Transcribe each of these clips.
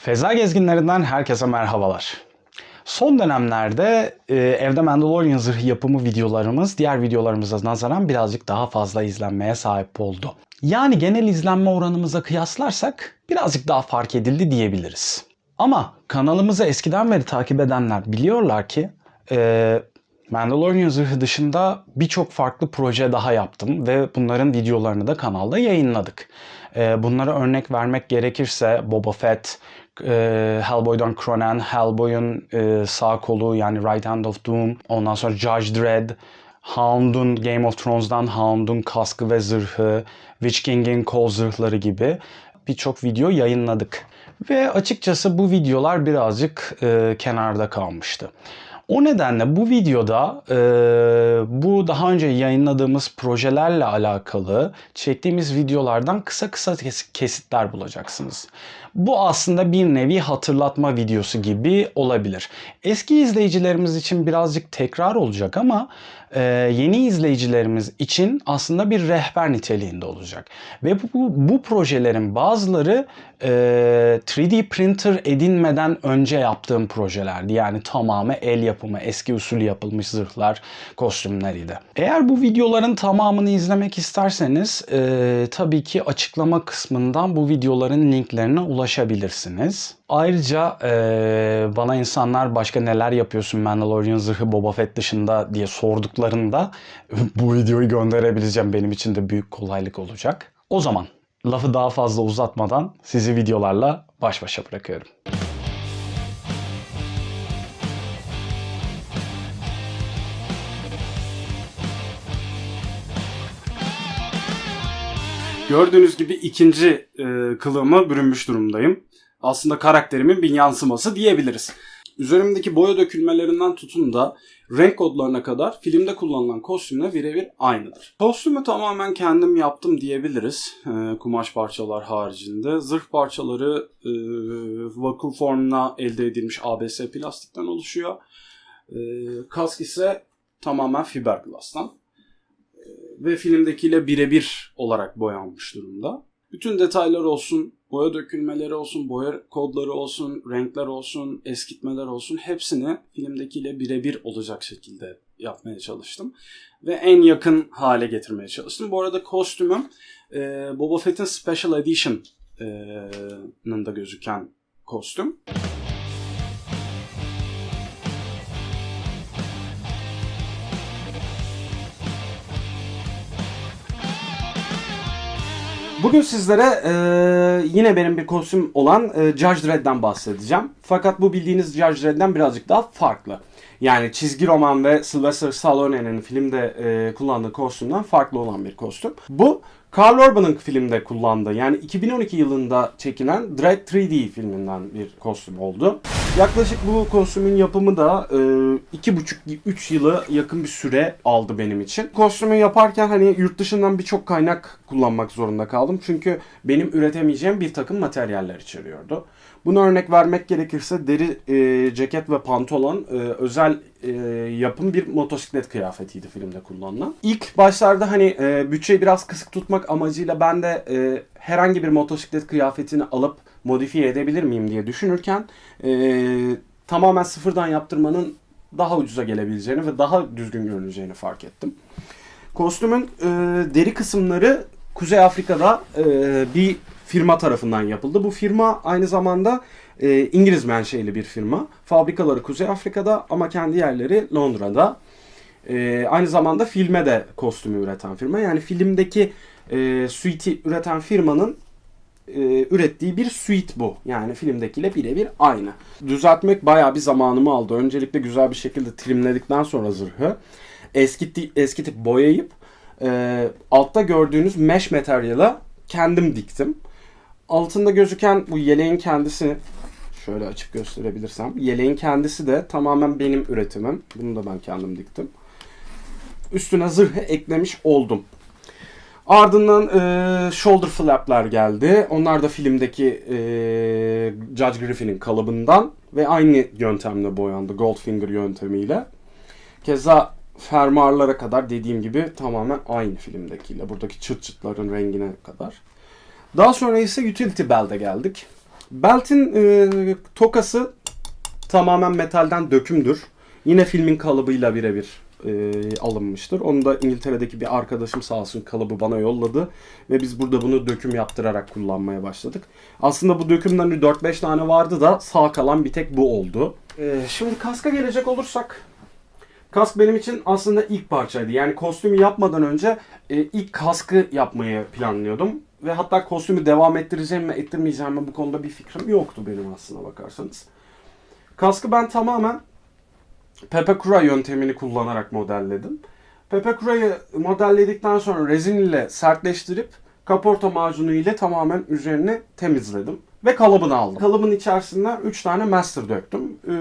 Feza gezginlerinden herkese merhabalar. Son dönemlerde e, evde Mandalorian zırhı yapımı videolarımız diğer videolarımıza nazaran birazcık daha fazla izlenmeye sahip oldu. Yani genel izlenme oranımıza kıyaslarsak birazcık daha fark edildi diyebiliriz. Ama kanalımızı eskiden beri takip edenler biliyorlar ki e, Mandalorian zırhı dışında birçok farklı proje daha yaptım ve bunların videolarını da kanalda yayınladık. Ee, bunlara örnek vermek gerekirse Boba Fett, e, Hellboy'dan Cronen, Hellboy'un e, sağ kolu yani Right Hand of Doom, ondan sonra Judge Dredd, Hound'un Game of Thrones'dan Hound'un kaskı ve zırhı, Witch King'in kol zırhları gibi birçok video yayınladık. Ve açıkçası bu videolar birazcık e, kenarda kalmıştı. O nedenle bu videoda e, bu daha önce yayınladığımız projelerle alakalı çektiğimiz videolardan kısa kısa kes- kesitler bulacaksınız. Bu aslında bir nevi hatırlatma videosu gibi olabilir. Eski izleyicilerimiz için birazcık tekrar olacak ama e, yeni izleyicilerimiz için aslında bir rehber niteliğinde olacak. Ve bu, bu, bu projelerin bazıları e, 3D printer edinmeden önce yaptığım projelerdi. Yani tamamı el yapımı, eski usul yapılmış zırhlar, kostümleriydi. Eğer bu videoların tamamını izlemek isterseniz e, tabii ki açıklama kısmından bu videoların linklerine ulaşabilirsiniz. Ayrıca e, bana insanlar başka neler yapıyorsun Mandalorian zırhı Boba Fett dışında diye sorduklarında bu videoyu gönderebileceğim benim için de büyük kolaylık olacak. O zaman lafı daha fazla uzatmadan sizi videolarla baş başa bırakıyorum. Gördüğünüz gibi ikinci e, kılığıma bürünmüş durumdayım. Aslında karakterimin bir yansıması diyebiliriz. Üzerimdeki boya dökülmelerinden tutun da renk kodlarına kadar filmde kullanılan kostümle birebir aynıdır. Kostümü tamamen kendim yaptım diyebiliriz. e, kumaş parçalar haricinde. Zırh parçaları e, vakul formuna elde edilmiş ABS plastikten oluşuyor. E, kask ise tamamen fiberglass'tan ve filmdekiyle birebir olarak boyanmış durumda. Bütün detaylar olsun, boya dökülmeleri olsun, boya kodları olsun, renkler olsun, eskitmeler olsun hepsini filmdekiyle birebir olacak şekilde yapmaya çalıştım. Ve en yakın hale getirmeye çalıştım. Bu arada kostümüm e, Boba Fett'in Special Edition'ın da gözüken kostüm. Bugün sizlere e, yine benim bir kostüm olan e, Judge Dredd'den bahsedeceğim. Fakat bu bildiğiniz Judge Dredd'den birazcık daha farklı. Yani çizgi roman ve Sylvester Stallone'nin filmde e, kullandığı kostümden farklı olan bir kostüm. Bu Carl Urban'ın filmde kullandığı yani 2012 yılında çekilen Dread 3D filminden bir kostüm oldu. Yaklaşık bu kostümün yapımı da e, 2,5-3 yılı yakın bir süre aldı benim için. Kostümü yaparken hani yurt dışından birçok kaynak kullanmak zorunda kaldım. Çünkü benim üretemeyeceğim bir takım materyaller içeriyordu. Bunu örnek vermek gerekirse deri e, ceket ve pantolon e, özel e, yapım bir motosiklet kıyafetiydi filmde kullanılan. İlk başlarda hani e, bütçeyi biraz kısık tutmak amacıyla ben de e, herhangi bir motosiklet kıyafetini alıp modifiye edebilir miyim diye düşünürken e, tamamen sıfırdan yaptırmanın daha ucuza gelebileceğini ve daha düzgün görüneceğini fark ettim. Kostümün e, deri kısımları Kuzey Afrika'da e, bir firma tarafından yapıldı. Bu firma aynı zamanda e, İngiliz menşeli bir firma. Fabrikaları Kuzey Afrika'da ama kendi yerleri Londra'da. E, aynı zamanda filme de kostümü üreten firma. Yani filmdeki e, suite'i üreten firmanın e, ürettiği bir suite bu. Yani filmdekiyle birebir aynı. Düzeltmek bayağı bir zamanımı aldı. Öncelikle güzel bir şekilde trimledikten sonra zırhı eskiti, eskitip boyayıp e, altta gördüğünüz mesh materyala kendim diktim. Altında gözüken bu yeleğin kendisi şöyle açıp gösterebilirsem. Yeleğin kendisi de tamamen benim üretimim. Bunu da ben kendim diktim. Üstüne zırhı eklemiş oldum. Ardından e, shoulder flap'lar geldi. Onlar da filmdeki e, Judge Griffin'in kalıbından ve aynı yöntemle boyandı. Goldfinger yöntemiyle. Keza fermuarlara kadar dediğim gibi tamamen aynı filmdekiyle. Buradaki çıt çıtların rengine kadar. Daha sonra ise Utility Belt'e geldik. Belt'in e, tokası tamamen metalden dökümdür. Yine filmin kalıbıyla birebir e, alınmıştır. Onu da İngiltere'deki bir arkadaşım sağ olsun kalıbı bana yolladı. Ve biz burada bunu döküm yaptırarak kullanmaya başladık. Aslında bu dökümden 4-5 tane vardı da sağ kalan bir tek bu oldu. E, şimdi kaska gelecek olursak Kask benim için aslında ilk parçaydı. Yani kostümü yapmadan önce e, ilk kaskı yapmayı planlıyordum. Ve hatta kostümü devam ettireceğim mi ettirmeyeceğim mi bu konuda bir fikrim yoktu benim aslına bakarsanız. Kaskı ben tamamen Pepe Kura yöntemini kullanarak modelledim. Pepe Kura'yı modelledikten sonra rezin ile sertleştirip kaporta macunu ile tamamen üzerini temizledim. Ve kalıbını aldım. Kalıbın içerisine 3 tane master döktüm. Ee,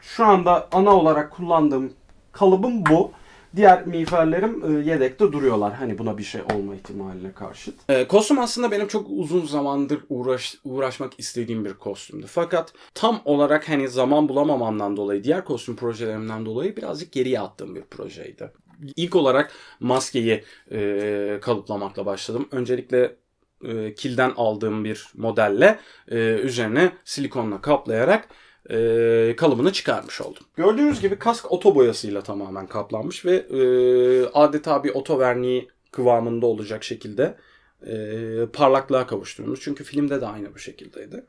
şu anda ana olarak kullandığım kalıbım bu. Diğer miğferlerim e, yedekte duruyorlar. Hani buna bir şey olma ihtimaline karşıt. E, kostüm aslında benim çok uzun zamandır uğraş, uğraşmak istediğim bir kostümdü. Fakat tam olarak hani zaman bulamamamdan dolayı, diğer kostüm projelerimden dolayı birazcık geriye attığım bir projeydi. İlk olarak maskeyi e, kalıplamakla başladım. Öncelikle e, kilden aldığım bir modelle e, üzerine silikonla kaplayarak e, kalıbını çıkarmış oldum. Gördüğünüz gibi kask oto boyasıyla tamamen kaplanmış ve e, adeta bir oto verniği kıvamında olacak şekilde e, parlaklığa kavuşturulmuş. Çünkü filmde de aynı bu şekildeydi.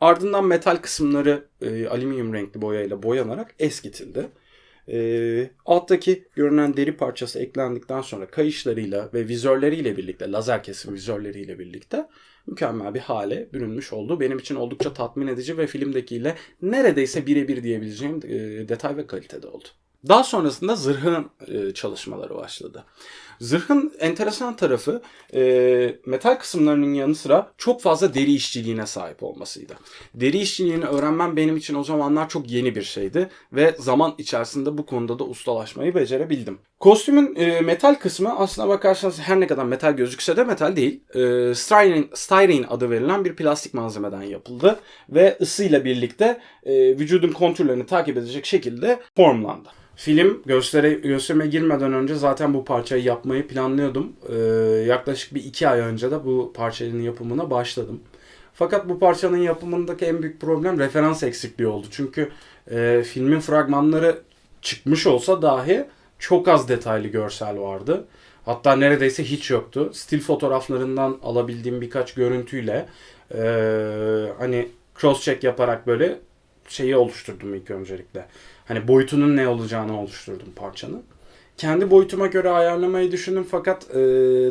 Ardından metal kısımları e, alüminyum renkli boyayla boyanarak eskitildi. E, alttaki görünen deri parçası eklendikten sonra kayışlarıyla ve vizörleriyle birlikte, lazer kesim vizörleriyle birlikte mükemmel bir hale bürünmüş oldu. Benim için oldukça tatmin edici ve filmdekiyle neredeyse birebir diyebileceğim e, detay ve kalitede oldu. Daha sonrasında zırhın e, çalışmaları başladı. Zırhın enteresan tarafı e, metal kısımlarının yanı sıra çok fazla deri işçiliğine sahip olmasıydı. Deri işçiliğini öğrenmem benim için o zamanlar çok yeni bir şeydi ve zaman içerisinde bu konuda da ustalaşmayı becerebildim. Kostümün e, metal kısmı aslına bakarsanız her ne kadar metal gözükse de metal değil. E, styrene, styrene adı verilen bir plastik malzemeden yapıldı ve ısıyla birlikte e, vücudun kontürlerini takip edecek şekilde formlandı. Film göstere, gösterime girmeden önce zaten bu parçayı yapmayı planlıyordum. Ee, yaklaşık bir iki ay önce de bu parçanın yapımına başladım. Fakat bu parçanın yapımındaki en büyük problem referans eksikliği oldu. Çünkü e, filmin fragmanları çıkmış olsa dahi çok az detaylı görsel vardı. Hatta neredeyse hiç yoktu. Stil fotoğraflarından alabildiğim birkaç görüntüyle e, hani cross check yaparak böyle şeyi oluşturdum ilk öncelikle. Hani boyutunun ne olacağını oluşturdum parçanın. Kendi boyutuma göre ayarlamayı düşündüm fakat e,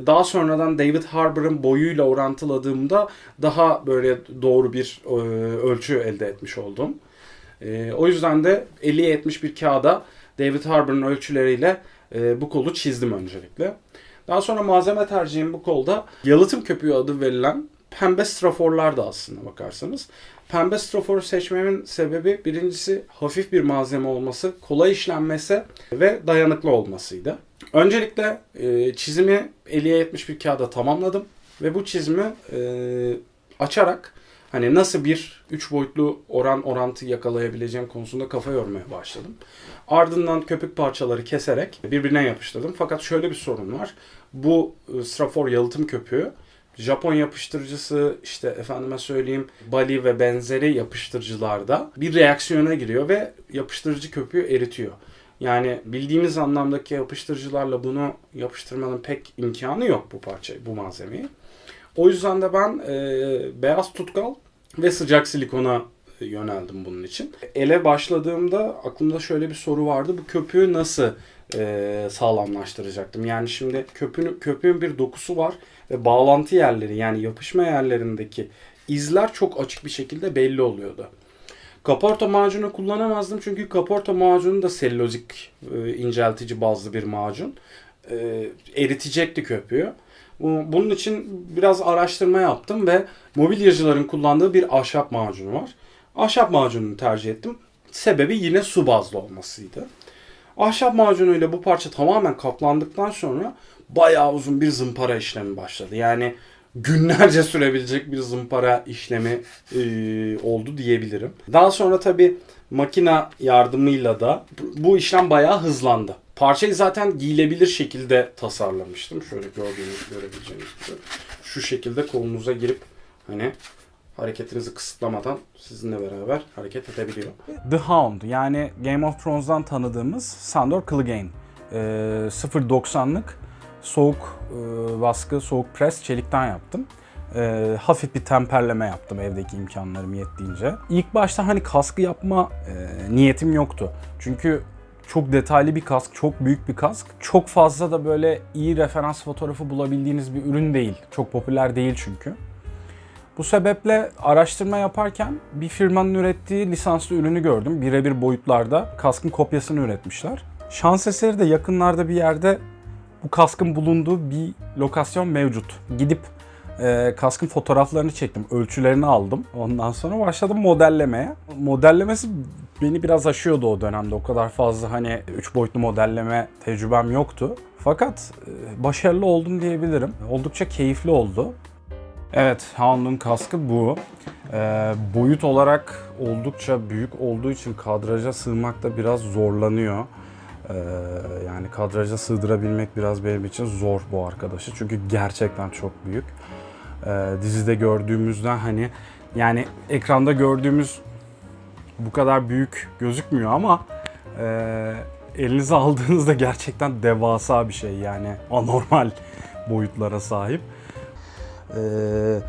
daha sonradan David Harbour'ın boyuyla orantıladığımda daha böyle doğru bir e, ölçü elde etmiş oldum. E, o yüzden de 50'ye 70 bir kağıda David Harbour'ın ölçüleriyle e, bu kolu çizdim öncelikle. Daha sonra malzeme tercihim bu kolda yalıtım köpüğü adı verilen pembe straforlar da aslında bakarsanız. Pembe straforu seçmemin sebebi birincisi hafif bir malzeme olması, kolay işlenmesi ve dayanıklı olmasıydı. Öncelikle e, çizimi 50'ye 70 bir kağıda tamamladım ve bu çizimi e, açarak hani nasıl bir 3 boyutlu oran orantı yakalayabileceğim konusunda kafa yormaya başladım. Ardından köpük parçaları keserek birbirine yapıştırdım. Fakat şöyle bir sorun var. Bu e, strafor yalıtım köpüğü Japon yapıştırıcısı işte efendime söyleyeyim Bali ve benzeri yapıştırıcılarda bir reaksiyona giriyor ve yapıştırıcı köpüğü eritiyor. Yani bildiğimiz anlamdaki yapıştırıcılarla bunu yapıştırmanın pek imkanı yok bu parçayı, bu malzemeyi. O yüzden de ben e, beyaz tutkal ve sıcak silikona yöneldim bunun için. Ele başladığımda aklımda şöyle bir soru vardı. Bu köpüğü nasıl e, sağlamlaştıracaktım? Yani şimdi köpüğün, köpüğün bir dokusu var ve bağlantı yerleri yani yapışma yerlerindeki izler çok açık bir şekilde belli oluyordu. Kaporta macunu kullanamazdım çünkü kaporta macunu da selülozik e, inceltici bazlı bir macun. E, eritecekti köpüğü. Bunun için biraz araştırma yaptım ve mobilyacıların kullandığı bir ahşap macunu var. Ahşap macununu tercih ettim. Sebebi yine su bazlı olmasıydı. Ahşap macunuyla bu parça tamamen kaplandıktan sonra bayağı uzun bir zımpara işlemi başladı. Yani günlerce sürebilecek bir zımpara işlemi e, oldu diyebilirim. Daha sonra tabi makina yardımıyla da bu işlem bayağı hızlandı. Parçayı zaten giyilebilir şekilde tasarlamıştım. Şöyle gördüğünüz görebileceğiniz gibi. Şu şekilde kolunuza girip hani hareketinizi kısıtlamadan sizinle beraber hareket edebiliyor. The Hound yani Game of Thrones'dan tanıdığımız Sandor Clegane. Ee, 0.90'lık soğuk e, baskı, soğuk pres çelikten yaptım. Ee, hafif bir temperleme yaptım evdeki imkanlarım yettiğince. İlk başta hani kaskı yapma e, niyetim yoktu. Çünkü çok detaylı bir kask, çok büyük bir kask. Çok fazla da böyle iyi referans fotoğrafı bulabildiğiniz bir ürün değil. Çok popüler değil çünkü. Bu sebeple araştırma yaparken bir firmanın ürettiği lisanslı ürünü gördüm. Birebir boyutlarda kaskın kopyasını üretmişler. Şans eseri de yakınlarda bir yerde bu kaskın bulunduğu bir lokasyon mevcut. Gidip e, kaskın fotoğraflarını çektim, ölçülerini aldım. Ondan sonra başladım modellemeye. Modellemesi beni biraz aşıyordu o dönemde. O kadar fazla hani 3 boyutlu modelleme tecrübem yoktu. Fakat e, başarılı oldum diyebilirim. Oldukça keyifli oldu. Evet, Hound'un kaskı bu. Ee, boyut olarak oldukça büyük olduğu için kadraja sığmakta biraz zorlanıyor. Ee, yani kadraja sığdırabilmek biraz benim için zor bu arkadaşı. Çünkü gerçekten çok büyük. Ee, dizide gördüğümüzden hani yani ekranda gördüğümüz bu kadar büyük gözükmüyor ama e, elinize aldığınızda gerçekten devasa bir şey yani anormal boyutlara sahip. Ee,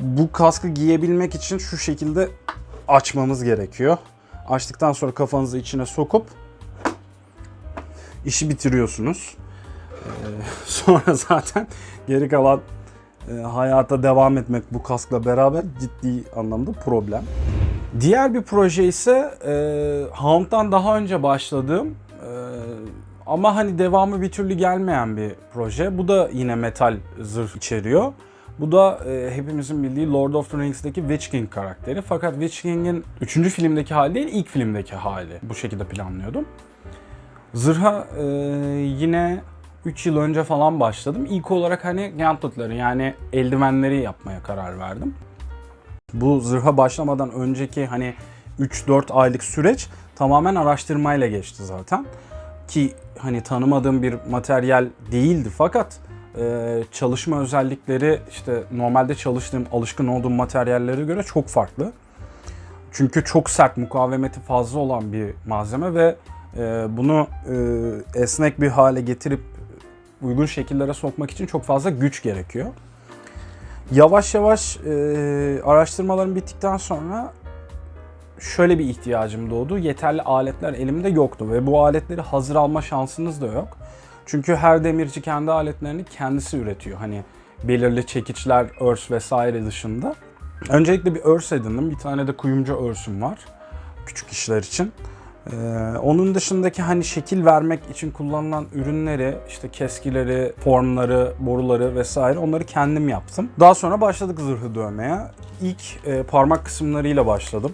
bu kaskı giyebilmek için şu şekilde açmamız gerekiyor. Açtıktan sonra kafanızı içine sokup işi bitiriyorsunuz. Ee, sonra zaten geri kalan e, hayata devam etmek bu kaskla beraber ciddi anlamda problem. Diğer bir proje ise e, Hound'dan daha önce başladığım e, ama hani devamı bir türlü gelmeyen bir proje. Bu da yine metal zırh içeriyor. Bu da e, hepimizin bildiği Lord of the Rings'teki Witch King karakteri. Fakat Witch King'in 3. filmdeki hali değil, ilk filmdeki hali. Bu şekilde planlıyordum. Zırha e, yine 3 yıl önce falan başladım. İlk olarak hani gauntletları yani eldivenleri yapmaya karar verdim. Bu zırha başlamadan önceki hani 3-4 aylık süreç tamamen araştırmayla geçti zaten. Ki hani tanımadığım bir materyal değildi fakat e, çalışma özellikleri işte normalde çalıştığım, alışkın olduğum materyallere göre çok farklı. Çünkü çok sert, mukavemeti fazla olan bir malzeme ve e, bunu e, esnek bir hale getirip uygun şekillere sokmak için çok fazla güç gerekiyor. Yavaş yavaş e, araştırmalarım bittikten sonra şöyle bir ihtiyacım doğdu. Yeterli aletler elimde yoktu ve bu aletleri hazır alma şansınız da yok. Çünkü her demirci kendi aletlerini kendisi üretiyor. Hani belirli çekiçler, örs vesaire dışında. Öncelikle bir örs edindim. Bir tane de kuyumcu örsüm var. Küçük işler için. Ee, onun dışındaki hani şekil vermek için kullanılan ürünleri, işte keskileri, formları, boruları vesaire onları kendim yaptım. Daha sonra başladık zırhı dövmeye. İlk e, parmak kısımlarıyla başladım.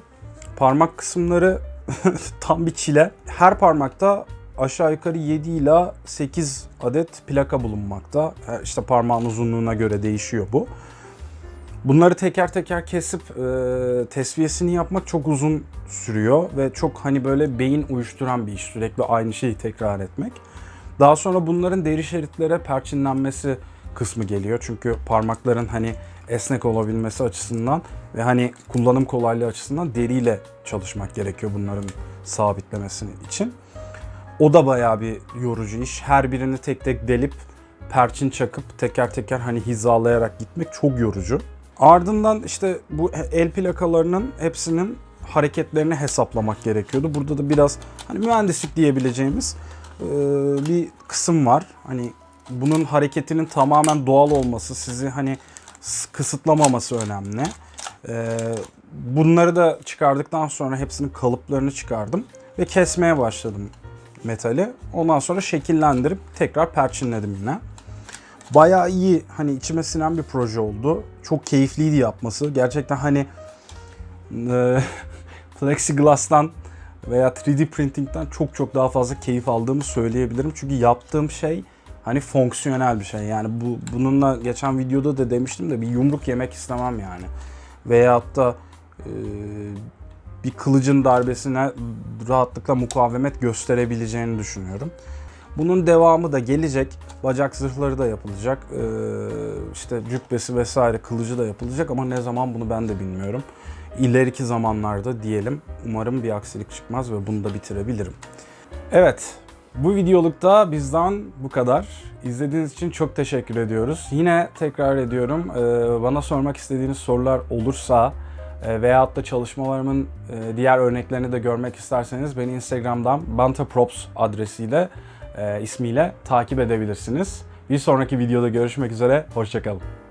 Parmak kısımları tam bir çile. Her parmakta aşağı yukarı 7 ila 8 adet plaka bulunmakta. E, İşte parmağın uzunluğuna göre değişiyor bu. Bunları teker teker kesip e, tesviyesini yapmak çok uzun sürüyor ve çok hani böyle beyin uyuşturan bir iş sürekli aynı şeyi tekrar etmek. Daha sonra bunların deri şeritlere perçinlenmesi kısmı geliyor. Çünkü parmakların hani esnek olabilmesi açısından ve hani kullanım kolaylığı açısından deriyle çalışmak gerekiyor bunların sabitlemesi için. O da bayağı bir yorucu iş. Her birini tek tek delip perçin çakıp teker teker hani hizalayarak gitmek çok yorucu. Ardından işte bu el plakalarının hepsinin hareketlerini hesaplamak gerekiyordu. Burada da biraz hani mühendislik diyebileceğimiz e, bir kısım var. Hani bunun hareketinin tamamen doğal olması, sizi hani kısıtlamaması önemli. E, bunları da çıkardıktan sonra hepsinin kalıplarını çıkardım ve kesmeye başladım metali. Ondan sonra şekillendirip tekrar perçinledim yine. Bayağı iyi hani içime sinen bir proje oldu. Çok keyifliydi yapması. Gerçekten hani e, plexiglass'tan veya 3D printing'den çok çok daha fazla keyif aldığımı söyleyebilirim. Çünkü yaptığım şey hani fonksiyonel bir şey. Yani bu bununla geçen videoda da demiştim de bir yumruk yemek istemem yani. Veyahut da e, bir kılıcın darbesine rahatlıkla mukavemet gösterebileceğini düşünüyorum. Bunun devamı da gelecek. Bacak zırhları da yapılacak. Ee, işte cübbesi vesaire kılıcı da yapılacak ama ne zaman bunu ben de bilmiyorum. İleriki zamanlarda diyelim. Umarım bir aksilik çıkmaz ve bunu da bitirebilirim. Evet, bu videolukta bizden bu kadar. İzlediğiniz için çok teşekkür ediyoruz. Yine tekrar ediyorum, e, bana sormak istediğiniz sorular olursa veyahut da çalışmalarımın e, diğer örneklerini de görmek isterseniz beni Instagram'dan bantaprops adresiyle, e, ismiyle takip edebilirsiniz. Bir sonraki videoda görüşmek üzere, hoşçakalın.